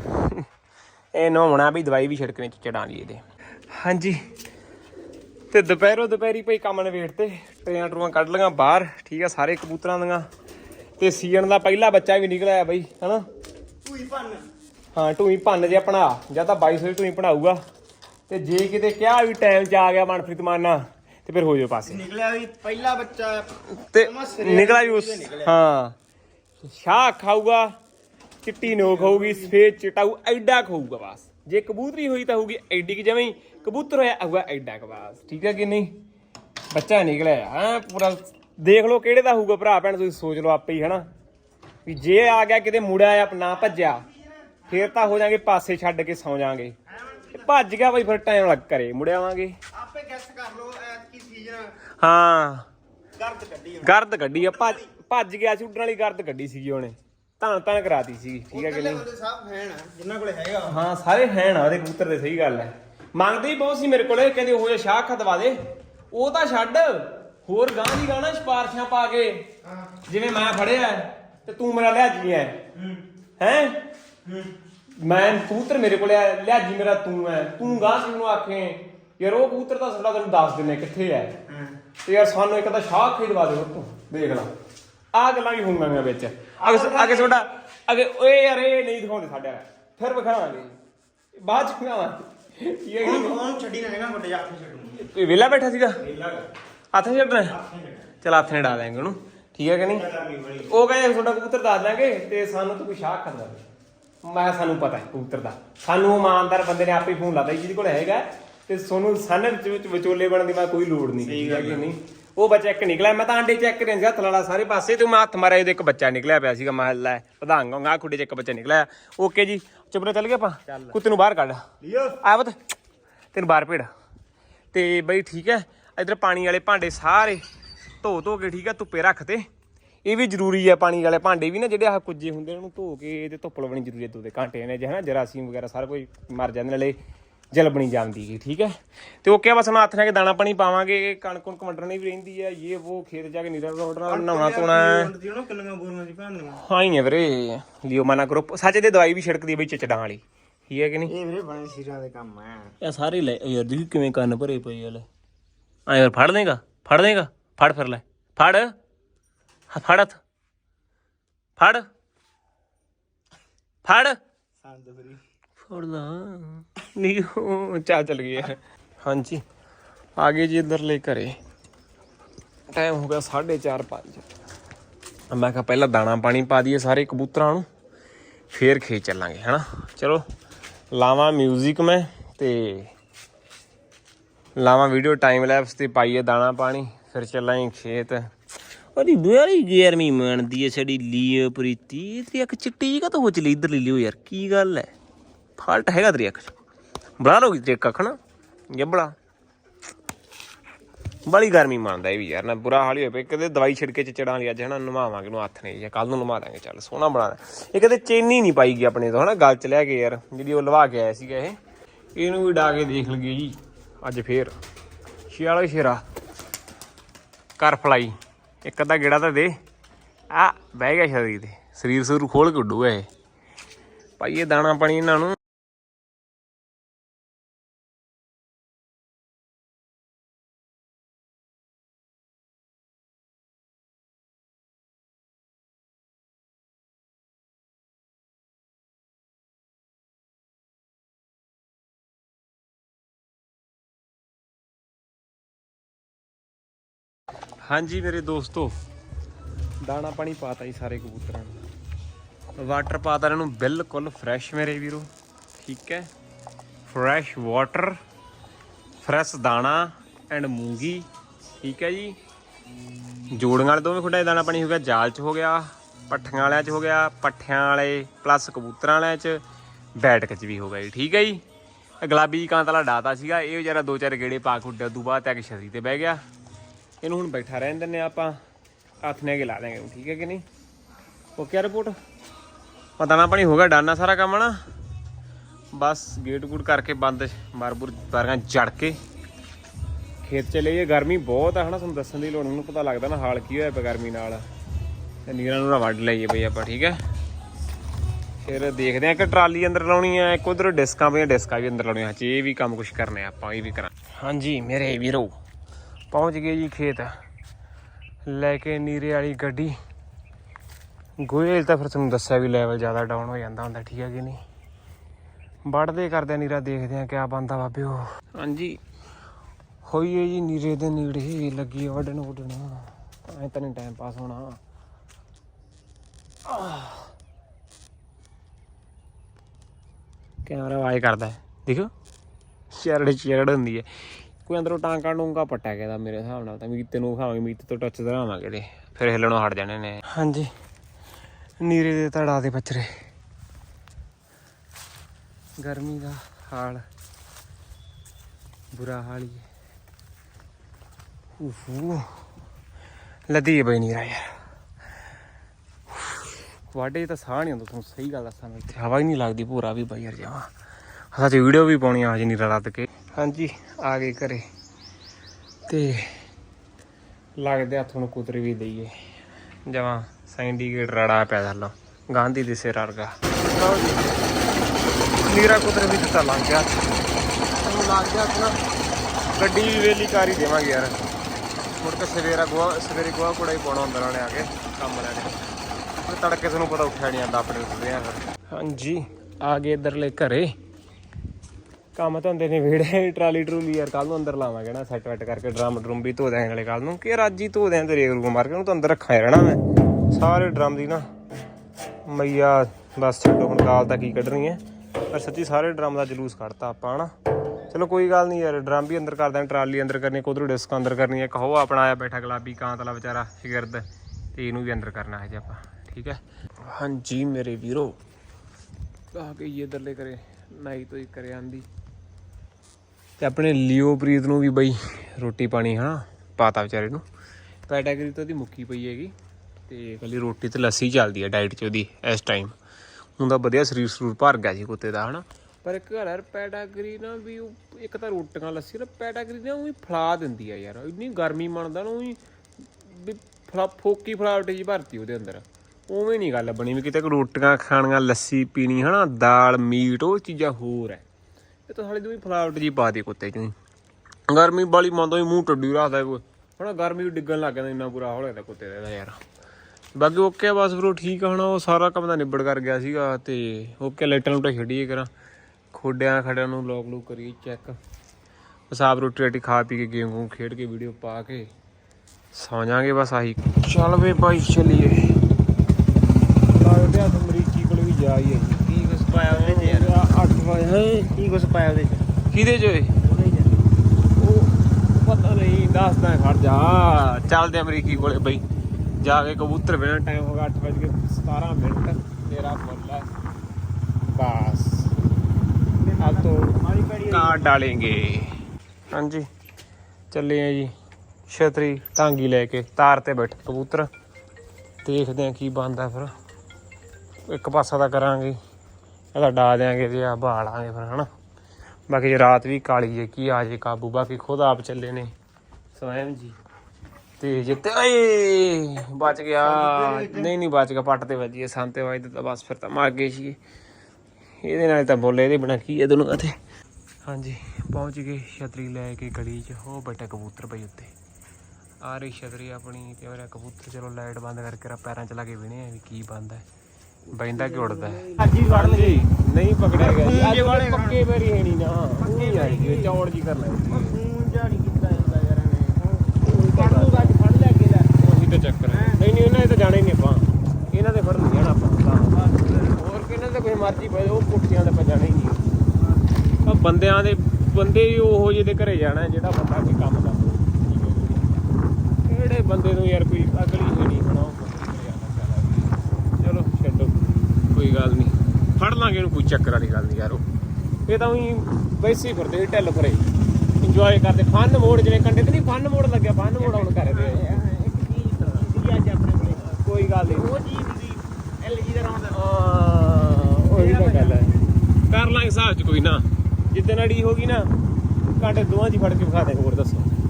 [SPEAKER 1] ਇਹ ਨਹਾਉਣਾ ਵੀ ਦਵਾਈ ਵੀ ਛਿੜਕਣੇ ਚ ਚੜਾ ਲਈ ਇਹਦੇ। ਹਾਂਜੀ। ਤੇ ਦੁਪਹਿਰੋਂ ਦੁਪਹਿਰੀ ਭਈ ਕੰਮ ਨਵੇੜ ਤੇ ਟਰੇਆਂ ਟਰੂਆਂ ਕੱਢ ਲਈਆਂ ਬਾਹਰ ਠੀਕ ਆ ਸਾਰੇ ਕਬੂਤਰਾਂ ਦੀਆਂ। ਤੇ ਸੀਜ਼ਨ ਦਾ ਪਹਿਲਾ ਬੱਚਾ ਵੀ ਨਿਕਲਿਆ ਬਈ ਹਨਾ?
[SPEAKER 2] ਕੋਈ ਭੰਨ।
[SPEAKER 1] ਹਾਂ ਟੂਈ ਭੰਨ ਜੇ ਆਪਣਾ ਜਾਂ ਤਾਂ 2200 ਦੀ ਟੂਈ ਬਣਾਊਗਾ। ਤੇ ਜੇ ਕਿਤੇ ਕਿਹਾ ਵੀ ਟਾਈਮ ਚ ਆ ਗਿਆ ਮਨਪ੍ਰੀਤ ਮਾਨਾ ਤੇ ਫਿਰ ਹੋ ਜਾਓ ਪਾਸੇ।
[SPEAKER 2] ਨਿਕਲਿਆ ਵੀ ਪਹਿਲਾ ਬੱਚਾ
[SPEAKER 1] ਤੇ
[SPEAKER 2] ਜਮਾਂ ਸਿਰੇ
[SPEAKER 1] ਨਿਕਲਾ ਵੀ ਉਸ
[SPEAKER 2] ਨਿਕਲਿਆ।
[SPEAKER 1] ਹਾਂ। ਸ਼ਾਹ ਖਾਊਗਾ ਚਿੱਟੀ ਨੋਕ ਹੋਊਗੀ ਸਫੇਦ ਚਟਾਊ ਐਡਾ ਖਾਊਗਾ ਬਸ। ਜੇ ਕਬੂਤਰੀ ਹੋਈ ਤਾਂ ਹੋਊਗੀ ਐਡੀ ਕਿ ਜਿਵੇਂ ਕਬੂਤਰ ਹੋਇਆ ਹੋਊਗਾ ਐਡਾ ਕ ਬਸ। ਠੀਕ ਹੈ ਕਿ ਨਹੀਂ? ਬੱਚਾ ਨਿਕਲਿਆ ਹਾਂ ਪੂਰਾ ਦੇਖ ਲਓ ਕਿਹੜੇ ਦਾ ਹੋਊਗਾ ਭਰਾ ਭੈਣ ਤੁਸੀਂ ਸੋਚ ਲਓ ਆਪੇ ਹੀ ਹਨਾ? ਵੀ ਜੇ ਆ ਗਿਆ ਕਿਤੇ ਮੁੜਿਆ ਆ ਨਾ ਭੱਜਿਆ ਫੇਰ ਤਾਂ ਹੋ ਜਾਾਂਗੇ ਪਾਸੇ ਛੱਡ ਕੇ ਸੌ ਜਾਾਂਗੇ ਭੱਜ ਗਿਆ ਬਈ ਫਿਰ ਟਾਈਮ ਲੱਗ ਕਰੇ ਮੁੜਿਆਵਾਂਗੇ
[SPEAKER 2] ਆਪੇ ਗੈਸ ਕਰ ਲੋ ਐਤਕੀ ਸੀਜ਼ਨ
[SPEAKER 1] ਹਾਂ।
[SPEAKER 2] ਗਰਦ ਕੱਢੀ।
[SPEAKER 1] ਗਰਦ ਕੱਢੀ ਆ ਭੱਜ ਭੱਜ ਗਿਆ ਸੀ ਉੱਡਣ ਵਾਲੀ ਗਰਦ ਕੱਢੀ ਸੀਗੀ ਉਹਨੇ। ਧਣ ਧਣ ਕਰਾਤੀ ਸੀਗੀ ਠੀਕ ਹੈ ਕਿ ਨਹੀਂ?
[SPEAKER 2] ਉਹਦੇ ਸਭ ਫੈਨ ਆ ਜਿੰਨਾ ਕੋਲੇ ਹੈਗਾ
[SPEAKER 1] ਹਾਂ ਸਾਰੇ ਹੈ ਨਾ ਉਹਦੇ ਕਬੂਤਰ ਦੇ ਸਹੀ ਗੱਲ ਹੈ। ਮੰਗਦੇ ਹੀ ਬਹੁਤ ਸੀ ਮੇਰੇ ਕੋਲੇ ਕਹਿੰਦੇ ਉਹ ਜਿਹਾ ਸ਼ਾਹ ਖਾ ਦਵਾ ਦੇ। ਉਹ ਤਾਂ ਛੱਡ ਹੋਰ ਗਾਂ ਦੀ ਗਾਣਾ ਸਿਫਾਰਸ਼ਾਂ ਪਾ ਕੇ ਜਿਵੇਂ ਮੈਂ ਫੜਿਆ ਤੇ ਤੂੰ ਮੇਰਾ ਲਿਆਜੀ ਹੈ।
[SPEAKER 2] ਹੂੰ।
[SPEAKER 1] ਹੈ? ਮੈਂ ਕਬੂਤਰ ਮੇਰੇ ਕੋਲੇ ਆ ਲਿਆਜੀ ਮੇਰਾ ਤੂੰ ਹੈ। ਤੂੰ ਗਾਂ ਸੀ ਨੂੰ ਆਖੇ ਯਾਰ ਉਹ ਕਬੂਤਰ ਤਾਂ ਸਾਡਾ ਤੈਨੂੰ ਦੱਸ ਦਿੰਨੇ ਕਿੱਥੇ ਹੈ। ਤੇ ਯਾਰ ਸਾਨੂੰ ਇੱਕ ਤਾਂ ਸ਼ਾਹ ਖਰੀਦਵਾ ਦੇ ਤੂੰ ਦੇਖ ਲੈ। ਆ ਗੱਲਾਂ ਵੀ ਹੋਣਗੀਆਂ ਵਿੱਚ। ਅਗੇ ਅਗੇ ਤੁਹਾਡਾ ਅਗੇ ਓਏ ਯਾਰ ਇਹ ਨਹੀਂ ਦਿਖਾਉਂਦੇ ਸਾਡੇ ਵਾਲਾ। ਫਿਰ ਵਿਖਾਵਾਂਗੇ। ਬਾਅਦ ਚ ਵਿਖਾਵਾਂਗੇ। ਠੀਕ ਹੈ
[SPEAKER 2] ਉਹਨੂੰ ਉਹਨੂੰ ਛੱਡੀ ਨਾ ਹੈਗਾ ਵੱਡੇ ਹੱਥ ਛੱਡੂਗੀ।
[SPEAKER 1] ਕੋਈ ਵਿਹਲਾ ਬੈਠਾ ਸੀਗਾ?
[SPEAKER 2] ਵੇਲਾ
[SPEAKER 1] ਹੱਥ ਛੱਡਣਾ? ਚਲ ਹੱਥ ਨੇ ਡਾ ਦੇਂਗੇ ਉਹਨੂੰ। ਠੀਕ ਹੈ ਕਿ ਨਹੀਂ? ਉਹ ਕਹਿੰਦੇ ਤੁਹਾਡਾ ਕਬੂਤਰ ਦੱਸ ਦਾਂਗੇ ਤੇ ਸਾਨੂੰ ਤਾਂ ਕੋਈ ਸ਼ਾਹ ਕਰਦਾ ਮੈਂ ਸਾਨੂੰ ਪਤਾ ਹੈ ਕਬੂਤਰ ਦਾ। ਸਾਨੂੰ ਇਮਾਨਦਾਰ ਬੰਦੇ ਨੇ ਆਪੇ ਫੋਨ ਜੀ ਜਿਹਦੇ ਕੋਲ ਹੈਗਾ। ਤੇ ਸੋਨੂੰ ਸਾਨੇ ਵਿੱਚ ਵਿੱਚ ਵਿਚੋਲੇ ਬਣਨ ਦੀ ਮੈਂ ਕੋਈ ਲੋੜ ਨਹੀਂ ਠੀਕ ਹੈ। ਕਿ ਨਹੀਂ। ਉਹ ਬੱਚਾ ਇੱਕ ਨਿਕਲਿਆ ਮੈਂ ਤਾਂ ਆਂਡੇ ਚੈੱਕ ਕਰਿਆ ਸੀ ਹੱਥ ਲਾਲਾ ਸਾਰੇ ਪਾਸੇ ਤੇ ਮੈਂ ਹੱਥ ਮਾਰਿਆ ਇਹਦੇ ਇੱਕ ਬੱਚਾ ਨਿਕਲਿਆ ਪਿਆ ਸੀਗਾ ਮੈਂ ਲੈ ਵਧਾਂਗਾ ਗਾ ਖੁੱਡੇ 'ਚ ਇੱਕ ਬੱਚਾ ਨਿਕਲਿਆ। ਓਕੇ ਜੀ ਚੁੱਪਰੇ ਚੱਲ ਗਏ ਆਪਾਂ? ਕੁੱਤੇ ਨੂੰ ਬਾਹਰ ਕੱਢ।
[SPEAKER 2] ਲਿਓ।
[SPEAKER 1] ਆ ਬਤ ਤੈਨੂੰ ਬਾਹਰ ਭੇੜ। ਤੇ ਬਈ ਠੀਕ ਹੈ ਇਧਰ ਪਾਣੀ ਵਾਲੇ ਭਾਂਡੇ ਸਾਰੇ ਧੋ ਧੋ ਕੇ ਠੀਕ ਹੈ ਧੁੱਪੇ ਰੱਖਤੇ ਇਹ ਵੀ ਜ਼ਰੂਰੀ ਹੈ ਪਾਣੀ ਵਾਲੇ ਭਾਂਡੇ ਵੀ ਨਾ ਜਿਹੜੇ ਆਹ ਕੁੱਜੇ ਹੁੰਦੇ ਉਹਨਾਂ ਨੂੰ ਧੋ ਕੇ ਤੇ ਧੁੱਪ ਲਵਣੀ ਜ਼ਰੂਰੀ ਹੈ ਦੋ ਦੇ ਘੰਟੇ ਨੇ ਜੇ ਹਨਾ ਜਰਾਸੀਮ ਵਗੈਰਾ ਸਾਰਾ ਕੁਝ ਮਰ ਜਾਂਦੇ ਨਾਲੇ। ਜਲਬਣੀ ਜਾਂਦੀ ਗੀ ਠੀਕ ਹੈ? ਤੇ ਉਹ ਕਿਹਾ ਬਸ ਹੁਣ ਹੱਥ ਨਾਲ ਕੇ ਦਾਣਾ ਪਾਣੀ ਪਾਵਾਂਗੇ ਕਣਕ ਕੁਣਕ ਵੰਡਣੀ ਵੀ ਰਹਿੰਦੀ ਹੈ ਇਹ ਉਹ ਖੇਤ ਜਾ ਕੇ ਨੀਰਾ ਰੋਡਣਾ ਨਹਾਉਣਾ ਧੋਣਾ ਹੈ।
[SPEAKER 2] ਕਿੰਨੀਆਂ ਬੋਰੀਆਂ ਭੈਣ ਦੀਆਂ
[SPEAKER 1] ਹਾਂ ਹੀ ਹੈ ਵੀਰੇ ਲਿਓ ਮਨਾ ਗਰੁੱਪ ਸੱਚ ਦੇ ਦਵਾਈ ਵੀ ਛਿੜਕਦੀ ਹੈ ਬਈ ਚਚੜਾਂ ਵਾਲੀ ਠੀਕ ਹੈ ਕਿ ਨਹੀਂ?
[SPEAKER 2] ਇਹ ਵੀਰੇ ਬਣੇ ਸਿਰਾਂ ਦੇ ਕੰਮ ਆ
[SPEAKER 1] ਇਹ ਸਾਰੇ ਲੈ ਯਾਰ ਦੇਖੀ ਕਿਵੇਂ ਕੰਨ ਭਰੇ ਪਏ ਆ ਲੈ। ਆ ਯਾਰ ਫੜ ਦੇਗਾ ਫੜ ਦੇਗਾ ਫੜ ਫਿਰ ਲੈ ਫੜ। ਹ- ਫੜ ਹੱਥ ਫੜ। ਫੜ।
[SPEAKER 2] ਸੰਦ ਫਰੀ
[SPEAKER 1] ਨਹੀਂ ਉਹ ਚੱਲ ਚੱਲ ਗਈ ਯਾਰ ਹਾਂਜੀ ਆ ਗਏ ਜੀ ਲੈ ਘਰੇ। ਟਾਈਮ ਹੋ ਗਿਆ 4:30 5 ਮੈਂ ਕਿਹਾ ਪਹਿਲਾਂ ਦਾਣਾ ਪਾਣੀ ਪਾ ਦਈਏ ਸਾਰੇ ਕਬੂਤਰਾਂ ਨੂੰ ਫੇਰ ਖੇਤ ਚੱਲਾਂਗੇ ਹਨਾ? ਚਲੋ ਲਾਵਾਂ 뮤직 ਮੈਂ ਤੇ ਲਾਵਾਂ ਵੀਡੀਓ ਟਾਈਮ ਲੈਪਸ ਤੇ ਪਾਈਏ ਦਾਣਾ ਪਾਣੀ ਫਿਰ ਚੱਲਾਂਗੇ ਖੇਤ। ਅਰੇ ਬੜੀ ਗਰਮੀ ਮੰਨਦੀ ਏ ਸਾਡੀ ਲੀਓ ਪ੍ਰੀਤੀ ਤੇਰੀ ਅੱਖ ਚਿੱਟੀ ਜਿਹੀ ਕਾ ਹੋ ਚਲੀ ਇੱਧਰ ਲਿਓ ਯਾਰ ਕੀ ਗੱਲ ਹੈ? ਫਾਲਟ ਹੈਗਾ ਤੇਰੀ ਅੱਖ 'ਚ। ਬੜਾ ਲੋਗੀ ਤੇਰੀ ਅੱਖ ਨਾ ਗੱਬੜਾ ਬੜੀ। ਗਰਮੀ ਮੰਨਦਾ ਇਹ ਵੀ ਯਾਰ, ਨਾ ਬੁਰਾ ਹਾਲ ਹੀ ਹੋਇਆ ਪਿਆ। ਕਿਤੇ ਦਵਾਈ ਛਿੜਕੇ ਚ ਚੜਾਂ ਲਈ ਅੱਜ ਹਨਾ ਨਵਾਵਾਂਗੇ ਨੂੰ ਹੱਥ ਨੇ ਜਾਂ ਕੱਲ ਨੂੰ ਨਵਾ ਦਾਂਗੇ, ਚੱਲ ਸੋਹਣਾ ਬਣਾ ਇਹ ਕਦੇ ਚੇਨੀ ਨਹੀਂ ਪਾਈ ਗਈ ਆਪਣੇ ਤੋਂ ਹਨਾ, ਗੱਲ ਚ ਲੈ ਕੇ ਯਾਰ, ਜਿਹੜੀ ਉਹ ਲਵਾ ਕੇ ਆਇਆ ਸੀਗਾ ਇਹ। ਇਹਨੂੰ ਵੀ ਡਾ ਕੇ ਦੇਖ ਲਈਏ ਜੀ, ਅੱਜ ਫੇਰ। ਸ਼ਿਆਲੋ ਸ਼ੇਰਾ ਕਰ ਫਲਾਈ। ਇੱਕ ਅੱਧਾ ਗੇੜਾ ਤਾਂ ਦੇ। ਆ, ਬਹਿ ਗਿਆ ਸਰੀਰ ਤੇ। ਸਰੀਰ ਸੂਰ ਖੋਲ ਕੇ ਉੱਡੂਗਾ ਇਹ। ਭਾਈ, ਇਹ ਦਾਣਾ ਪਾਣੀ ਇਹਨਾਂ ਨੂੰ ਹਾਂਜੀ ਮੇਰੇ ਦੋਸਤੋ। ਦਾਣਾ ਪਾਣੀ ਪਾਤਾ ਜੀ ਸਾਰੇ ਕਬੂਤਰਾਂ ਨੂੰ। ਵਾਟਰ ਪਾਤਾ ਇਹਨਾਂ ਨੂੰ ਬਿਲਕੁਲ ਫਰੈਸ਼ ਮੇਰੇ ਵੀਰੋ। ਠੀਕ ਹੈ? ਫਰੈਸ਼ ਵਾਟਰ ਫਰੈਸ਼ ਦਾਣਾ ਐਂਡ ਮੂੰਗੀ। ਠੀਕ ਹੈ ਜੀ? ਜੋੜੀਆਂ ਵਾਲੇ ਦੋਵੇਂ ਖੁੱਡਾ ਦਾਣਾ ਪਾਣੀ ਹੋ ਗਿਆ ਜਾਲ ਚ ਹੋ ਗਿਆ ਪੱਠਿਆਂ ਵਾਲਿਆਂ ਚ ਹੋ ਗਿਆ ਪੱਠਿਆਂ ਵਾਲੇ ਪਲੱਸ ਕਬੂਤਰਾਂ ਵਾਲਿਆਂ ਚ ਬੈਠਕ ਚ ਵੀ ਹੋ ਗਿਆ ਜੀ। ਠੀਕ ਹੈ ਜੀ? ਗੁਲਾਬੀ ਕਾਂਤ ਵਾਲਾ ਡਾਤਾ ਸੀਗਾ ਇਹ ਵਿਚਾਰਾ ਦੋ ਚਾਰ ਗੇੜੇ ਪਾ ਕੇ ਉੱਡਿਆ ਉਦੋਂ ਬਾਅਦ ਤੱਕ ਛਤਰੀ ਤੇ ਬਹਿ ਗਿਆ। ਇਹਨੂੰ ਹੁਣ ਬੈਠਾ ਰਹਿਣ ਦਿੰਨੇ ਆ ਆਪਾਂ। ਹੱਥ ਨੇ ਕੇ ਲਾ ਦਾਂਗੇ ਠੀਕ ਹੈ ਕਿ ਨਹੀਂ? ਓਕੇ ਰਿਪੋਰਟ ਪਤਾ ਨਾ ਪਾਣੀ ਹੋ ਗਿਆ ਡਾਨਾ ਸਾਰਾ ਕੰਮ ਨਾ ਬਸ ਗੇਟ ਗੂਟ ਕਰਕੇ ਬੰਦ, ਮਾਰਬੂਰ ਬਾਰਾਂ ਜੜ ਕੇ। ਖੇਤ ਚ ਲਈਏ, ਗਰਮੀ ਬਹੁਤ ਆ ਹਨਾ, ਤੁਹਾਨੂੰ ਦੱਸਣ ਦੀ ਲੋੜ ਮੈਨੂੰ ਪਤਾ ਲੱਗਦਾ ਨਾ ਹਾਲ ਕੀ ਹੋਇਆ ਪਿਆ ਗਰਮੀ ਨਾਲ। ਤੇ ਨੀਰਾਂ ਨੂੰ ਨਾ ਵੱਢ ਲਈਏ ਬਈ ਆਪਾਂ, ਠੀਕ ਹੈ? ਫਿਰ ਦੇਖਦੇ ਆ ਕਿ ਟਰਾਲੀ ਅੰਦਰ ਲਾਉਣੀ ਆ, ਇੱਕ ਉਧਰ ਡਿਸਕਾਂ ਪਈਆਂ ਡਿਸਕਾਂ ਵੀ ਅੰਦਰ ਲਾਉਣੀਆਂ ਚ ਇਹ ਵੀ ਕੰਮ ਕੁਝ ਕਰਨਾ ਆਪਾਂ ਇਹ ਵੀ ਕਰਾਂ ਹਾਂਜੀ, ਮੇਰੇ ਵੀਰੋ ਪਹੁੰਚ ਗਏ ਜੀ ਖੇਤ। ਲੈ ਕੇ ਨੀਰੇ ਵਾਲੀ ਗੱਡੀ। ਗੋਇਲ ਤਾਂ ਫਿਰ ਤੁਹਾਨੂੰ ਦੱਸਿਆ ਵੀ ਲੈਵਲ ਜ਼ਿਆਦਾ ਡਾਊਨ ਹੋ ਜਾਂਦਾ ਹੁੰਦਾ ਠੀਕ ਹੈ ਕਿ ਨਹੀਂ? ਵੱਢਦੇ ਕਰਦੇ ਨੀਰਾ ਦੇਖਦੇ ਆ ਕਿਆ ਬੰਦਾ ਬਾਬਿਓ। ਹਾਂਜੀ। ਹੋਈਏ ਜੀ ਨੀਰੇ ਦੇ ਨੇੜੇ ਲੱਗੀ ਆ ਵੱਢਣ ਵੁੱਢਣ। ਐ ਤਾਂ ਨਹੀਂ ਟਾਈਮ ਪਾਸ ਹੋਣਾ। ਕੈਮਰਾ ਆਵਾਜ਼ ਕਰਦਾ ਹੈ। ਦੇਖੋ ਚਰੜ ਚਰੜ ਹੁੰਦੀ ਹੈ। ਕੋਈ ਅੰਦਰੋਂ ਟਾਂਕਾ ਡੂੰਗਾ ਪੱਟਿਆ ਗਿਆ ਮੇਰੇ ਹਿਸਾਬ ਨਾਲ ਤਾਂ ਮੀਤੇ ਨੂੰ ਖਾਵਾਂਗੇ ਮੀਤੇ ਤੋਂ ਟੱਚ ਦਰਾਵਾਂਗੇ ਤੇ ਫਿਰ ਹਿੱਲਣੋਂ ਹਟ ਜਾਣੇ ਨੇ। ਹਾਂਜੀ। ਨੀਰੇ ਦੇ ਧੜਾ ਦੇ ਬਚਰੇ ਗਰਮੀ ਦਾ ਹਾਲ, ਬੁਰਾ ਹਾਲ ਹੀ ਉਫੂ। ਲੱਦੀ ਹੈ ਬਈ ਨੀਰਾ ਯਾਰ। ਵਾਡੇ ਤਾਂ ਸਾਹ ਨਹੀਂ ਆਉਂਦਾ, ਤੁਹਾਨੂੰ ਸਹੀ ਗੱਲ ਦੱਸਾਂ ਮੈਂ। ਇੱਥੇ ਹਵਾ ਹੀ ਨਹੀਂ ਲੱਗਦੀ ਪੂਰਾ ਵੀ ਬਾਈ ਯਾਰ ਜਾਵਾ ਅਸਾਂ ਤੇ ਵੀਡੀਓ ਵੀ ਪਾਉਣੀ ਆ, ਹਜੇ ਨੀਰਾ ਲੱਦ ਕੇ। ਹਾਂਜੀ, ਆ ਗਏ ਘਰੇ। ਤੇ ਲੱਗਦੇ ਹੱਥ ਨੂੰ ਕੁਤਰੀ ਵੀ ਦਈਏ। ਜਮਾ ਸਿੰਡੀਕੇਟ ਰੜਾ ਪਿਆ ਥੱਲੋਂ ਗਾਂਧੀ ਦੇ ਸਿਰ ਵਰਗਾ। ਲਓ ਨੀਰਾ ਕੁਤਰੇ ਵੀ ਦਿੱਤਾ ਲੱਗ ਗਿਆ। ਤੁਹਾਨੂੰ ਲੱਗ ਗਿਆ ਨਾ। ਗੱਡੀ ਵੀ ਵੇਲੀ ਕਰ ਹੀ ਦੇਵਾਂਗੇ ਯਾਰ। ਮੁੜ ਕੇ ਸਵੇਰਾ ਗੋਆ, ਸਵੇਰੇ ਗੋਆ ਕੁੜਾ ਹੀ ਪਾਉਣਾ ਹੁੰਦਾ ਨਾਲੇ ਆ ਕੇ ਕੰਮ ਲੈ ਕੇ। ਤੜਕੇ ਤੁਹਾਨੂੰ ਪਤਾ ਉੱਠਿਆ ਨਹੀਂ ਜਾਂਦਾ, ਆਪਣੇ ਉੱਠਦੇ ਆ ਹਾਂਜੀ, ਆ ਗਏ ਇਧਰਲੇ ਘਰੇ। ਕੰਮ ਧੰਦੇ ਨੇ ਵੇੜੇ ਟਰਾਲੀ ਟਰੂਲੀ ਯਾਰ ਕੱਲ ਨੂੰ ਅੰਦਰ ਲਾਵਾਂਗੇ ਨਾ, ਸੈੱਟ ਵੈਟ ਕਰਕੇ ਡਰਮ ਡਰਮ ਵੀ ਧੋ ਦਿਆਂ ਨਾਲੇ ਕੱਲ ਨੂੰ। ਕਿ ਅੱਜ ਹੀ ਧੋ ਦਿਆਂ ਤੇ ਰੇਗ ਰੂਗ ਮਾਰ ਕੇ, ਉਹਨੂੰ ਤਾਂ ਅੰਦਰ ਰੱਖਾਂ ਰਹਿਣਾ ਮੈਂ। ਸਾਰੇ ਡਰਮ ਦੀ ਨਾ, ਮਈਆ ਬਸ ਛੱਡੋ ਹੁਣ ਗਾਲ ਤਾਂ ਕੀ ਕੱਢਣੀ ਹੈ। ਪਰ ਸੱਚੀ ਸਾਰੇ ਡਰਮ ਦਾ ਜਲੂਸ ਕੱਢਤਾ ਆਪਾਂ, ਹਨਾ। ਚਲੋ ਕੋਈ ਗੱਲ ਨਹੀਂ ਯਾਰ, ਡਰਮ ਵੀ ਅੰਦਰ ਕਰ ਦਾਂ ਟਰਾਲੀ ਅੰਦਰ ਕਰਨੀ ਕੋਧਰੂ ਡਿਸਕ ਅੰਦਰ ਕਰਨੀ ਹੈ। ਕਹੋ ਆਪਣਾ ਆਇਆ ਬੈਠਾ, ਗੁਲਾਬੀ ਕਾਂਤਲਾ ਵਿਚਾਰਾ, ਸ਼ਗਿਰਦ। ਤੇ ਇਹਨੂੰ ਵੀ ਅੰਦਰ ਕਰਨਾ ਹੈ ਜੀ ਆਪਾਂ, ਠੀਕ ਹੈ। ਹਾਂਜੀ ਮੇਰੇ ਵੀਰੋ, ਆ ਕੇ ਇਹ ਇਧਰਲੇ ਕਰੇ ਨਾਈ ਤੋਂ ਹੀ ਕਰੇ ਆਂਦੀ। ਤੇ ਆਪਣੇ ਲਿਓਪ੍ਰੀਤ ਨੂੰ ਵੀ ਬਈ ਰੋਟੀ ਪਾਣੀ ਹਨਾ, ਪਾਤਾ ਵਿਚਾਰੇ ਨੂੰ। ਕੈਟਾਗਰੀ ਤੋਂ ਉਹਦੀ ਮੁੱਕੀ ਪਈ ਹੈਗੀ ਤੇ ਕੱਲੀ ਰੋਟੀ ਤੇ ਲੱਸੀ ਚੱਲਦੀ ਹੈ ਡਾਈਟ 'ਚ ਉਹਦੀ ਇਸ ਟਾਈਮ ਹੁੰਦਾ ਵਧੀਆ ਸਰੀਰ ਸਰੂਰ ਭਰ ਗਿਆ ਸੀ ਕੁੱਤੇ ਦਾ ਹਨਾ। ਪਰ ਇੱਕ ਗੱਲ ਯਾਰ ਪੈਡਾਗਰੀ ਨਾ ਵੀ ਉਹ ਇੱਕ ਤਾਂ ਰੋਟੀਆਂ ਲੱਸੀ ਨਾ ਪੈਡਾਗਰੀ ਨਾ ਉਹ ਵੀ ਫਲਾ ਦਿੰਦੀ ਆ ਯਾਰ। ਇੰਨੀ ਗਰਮੀ ਮੰਨਦਾ ਨਾ ਉਹ ਵੀ ਫਲਾ, ਫੋਕੀ ਫਲਾਵਟ ਜੀ ਭਰਤੀ ਉਹਦੇ ਅੰਦਰ। ਉਵੇਂ ਨਹੀਂ ਗੱਲ ਬਣੀ ਵੀ ਕਿਤੇ ਕੋਈ ਰੋਟੀਆਂ, ਖਾਣੀਆਂ, ਲੱਸੀ ਪੀਣੀ ਹਨਾ, ਦਾਲ, ਮੀਟ, ਉਹ ਚੀਜ਼ਾਂ ਹੋਰ ਐ। ਇਹ ਤਾਂ ਸਾਲੇ ਦੂਈ ਫਲਾਵਟ ਜੀ ਪਾ ਦੇ ਕੁੱਤੇ 'ਚ ਹੀ ਗਰਮੀ ਬਾਲੀ ਮੰਨਦਾ ਹੀ ਮੂੰਹ ਟੱਡੂ ਰੱਖਦਾ ਕੋਈ। ਹਣਾ ਗਰਮੀ ਵੀ ਡਿੱਗਣ ਲੱਗ ਜਾਂਦਾ, ਇੰਨਾ ਬੁਰਾ ਹਾਲ ਹੋਇਆ ਕੁੱਤੇ ਦਾ ਯਾਰ। ਬਾਕੀ ਓਕੇ ਆ, ਬਸ ਫਿਰ ਉਹ ਠੀਕ ਆ, ਹੁਣ ਉਹ ਸਾਰਾ ਕੰਮ ਦਾ ਨਿਬੜ ਕਰ ਗਿਆ ਸੀਗਾ ਤੇ ਓਕੇ ਲਾਈਟਾਂ ਨੂੰ ਛੱਡੀਏ ਕਰਾਂ। ਖੋਡਿਆਂ ਖੜਿਆਂ ਨੂੰ ਲੋਕ ਲੋਕ ਕਰੀਏ ਚੈੱਕ ਬਸਾਬ ਰੋਟੀ ਰੋਟੀ ਖਾ ਪੀ ਕੇ ਗੇਮ ਗੂਮ ਖੇਡ ਕੇ ਵੀਡੀਓ ਪਾ ਕੇ ਸੌ ਜਾਾਂਗੇ ਬਸ ਆਹੀ। ਚੱਲ ਵੇ ਭਾਈ ਚਲੀਏ ਲੱਗਦਾ ਤਾਂ ਅਮਰੀਕੀ ਕੋਲ ਵੀ ਜਾ ਹੀ ਹੈ
[SPEAKER 2] ਕੀ ਕੁਛ ਪਾਇਆ ਉਹਦੇ ਚ ਯਾਰ
[SPEAKER 1] 8 ਵਜੇ
[SPEAKER 2] ਕੀ ਕੁਛ ਪਾਇਆ ਉਹਦੇ
[SPEAKER 1] ਕਿਹਦੇ ਚ ਪਤਾ ਨਹੀਂ ਦੱਸਦਾ ਖੜ ਜਾ। ਚੱਲਦੇ ਅਮਰੀਕੀ ਕੋਲੇ ਬਈ। ਜਾ ਕੇ ਕਬੂਤਰ ਵੇਣਾ ਟਾਈਮ ਹੋਗਾ 8:17 ਮਿੰਟ। ਤੇਰਾ ਮੁੱਲਾ ਬਸ।
[SPEAKER 2] ਅਬ
[SPEAKER 1] ਤੋਂ ਕਾਰ ਹਾਂਜੀ। ਚੱਲੇ ਆ ਜੀ। ਛਤਰੀ ਟਾਂਗੀ ਲੈ ਕੇ ਤਾਰ ਤੇ ਬੈਠ ਕਬੂਤਰ। ਦੇਖਦੇ ਆ ਕੀ ਬਣਦਾ ਫਿਰ। ਇੱਕ ਪਾਸਾ ਦਾ ਕਰਾਂਗੇ। ਇਹਦਾ ਡਾ ਦਿਆਂਗੇ ਤੇ ਆ ਬਾਲਾਂਗੇ ਫਿਰ, ਹਨਾ? ਬਾਕੀ ਜੇ ਰਾਤ ਵੀ ਕਾਲੀ ਜੇ ਕੀ ਆ ਜੇ ਕਾਬੂ, ਬਾਕੀ ਖੁਦ ਆਪ ਚੱਲੇ ਨੇ। ਸਵੈਮ ਜੀ। ਤੇ ਜਿੱਤੇ, ਓਏ, ਬਚ ਗਿਆ। ਨਹੀਂ ਨਹੀਂ, ਬਚ ਗਿਆ, ਪੱਟ ਤੇ ਵੱਜੀ ਸੰਤੇ ਵੱਜਦੇ ਤਾਂ ਬਸ ਫਿਰ ਤਾਂ ਮਰ ਗਏ ਸੀ ਇਹਦੇ ਨਾਲ ਤਾਂ ਬੋਲੇ ਇਹਦੇ ਬਣਾ ਕੀ ਇਹ ਦੋਨੋਂ ਅਤੇ ਹਾਂਜੀ, ਪਹੁੰਚ ਗਏ ਛਤਰੀ ਲੈ ਕੇ ਗਲੀ 'ਚ ਹੋ ਬੈਠਾ ਕਬੂਤਰ ਪਈ ਉੱਤੇ। ਆ ਰਹੀ ਛਤਰੀ ਆਪਣੀ ਤੇ ਮੇਰਾ ਕਬੂਤਰ ਚਲੋ ਲਾਈਟ ਬੰਦ ਕਰਕੇ ਰਾ ਪੈਰਾਂ 'ਚ ਲਾ ਕੇ ਵਿਣੇ ਆ ਵੀ ਕੀ ਬੰਦ ਹੈ ਬੈਂਦਾ ਕਿ ਉੜਦਾ ਹੈ?
[SPEAKER 2] ਅੱਜ ਹੀ ਲਏ
[SPEAKER 1] ਨਹੀਂ ਪਕੜਿਆ ਗਿਆ ਜੀ। ਅੱਜ ਪੱਕੇ ਮੇਰੀ ਹੈ ਨਹੀਂ ਨਾ। ਪੱਕੇ ਜੀ ਚੌੜ ਜੀ ਕਰ ਲੈ
[SPEAKER 2] ਫੋਨ ਜਾ ਨਹੀਂ ਕੀਤਾ ਜਾਂਦਾ ਯਾਰ ਐਵੇਂ ਫੜ ਲੂਗਾ ਅੱਜ ਫੜ ਲੈ ਕੇ ਲੈ।
[SPEAKER 1] ਉਹੀ ਤਾਂ ਚੱਕਰ ਹੈ। ਨਹੀਂ ਨਹੀਂ ਉਹਨਾਂ ਦੇ ਤਾਂ ਜਾਣਾ ਹੀ ਨਹੀਂ ਆਪਾਂ। ਇਹਨਾਂ ਦੇ ਫੜ ਨਹੀਂ ਜਾਣਾ ਆਪਾਂ। ਤਾਂ ਹੋਰ ਕਿਹਨਾਂ ਦੇ ਕੋਈ ਮਰਜ਼ੀ ਪਏ ਉਹ ਪੁੱਠੀਆਂ ਦੇ ਆਪਾਂ ਜਾਣਾ ਹੀ ਨਹੀਂ। ਆ ਬੰਦਿਆਂ ਦੇ ਬੰਦੇ ਹੀ ਉਹੋ ਜਿਹੇ ਦੇ ਘਰੇ ਜਾਣਾ ਜਿਹੜਾ ਬੰਦਾ ਕੋਈ ਕੰਮ ਦਾ ਕਿਹੜੇ ਬੰਦੇ ਨੂੰ ਯਾਰ ਕੋਈ ਅਗਲੀ ਹੀ ਨਹੀਂ ਹੋਣਾ ਉਹ ਬੰਦੇ ਘਰੇ ਜਾਣਾ ਚਲੋ ਛੱਡੋ ਕੋਈ ਗੱਲ ਨਹੀਂ। ਫੜ ਲਾਂਗੇ ਇਹਨੂੰ ਕੋਈ ਚੱਕਰ ਵਾਲੀ ਗੱਲ ਨਹੀਂ ਯਾਰ ਉਹ। ਇਹ ਤਾਂ ਉਹੀ ਵੈਸੇ ਹੀ ਫਿਰਦੇ ਢਿੱਲ ਭਰੇ। ਇੰਜੋਏ ਕਰਦੇ। ਫਨ ਮੋੜ ਜਿਵੇਂ ਕੰਡੇ ਤੇ ਨਹੀਂ ਫਨ ਮੋੜ ਲੱਗਿਆ। ਫਨ ਮੋੜ ਆਉਣ ਕਰਦੇ
[SPEAKER 2] ਇੱਕ ਚੀਜ਼ ਸੀ ਅੱਜ ਆਪਣੇ ਕੋਲੇ
[SPEAKER 1] ਕੋਈ ਗੱਲ ਨਹੀਂ।
[SPEAKER 2] ਉਹ ਚੀਜ਼ ਦੀ ਐਲਜੀ ਦਾ ਰਾਉਂਡ
[SPEAKER 1] ਹਾਂ। ਉਹੀ ਤਾਂ ਗੱਲ ਹੈ। ਕਰ ਲਾਂਗੇ ਹਿਸਾਬ ਚ ਕੋਈ ਨਾ। ਜਿੱਦਣ ਅੜੀ ਹੋਗੀ ਨਾ ਕਾਂਟੇ ਦੋਵਾਂ ਦੀ ਫੜ ਕੇ ਵਿਖਾ ਦੇ ਹੋਰ ਦੱਸੋ।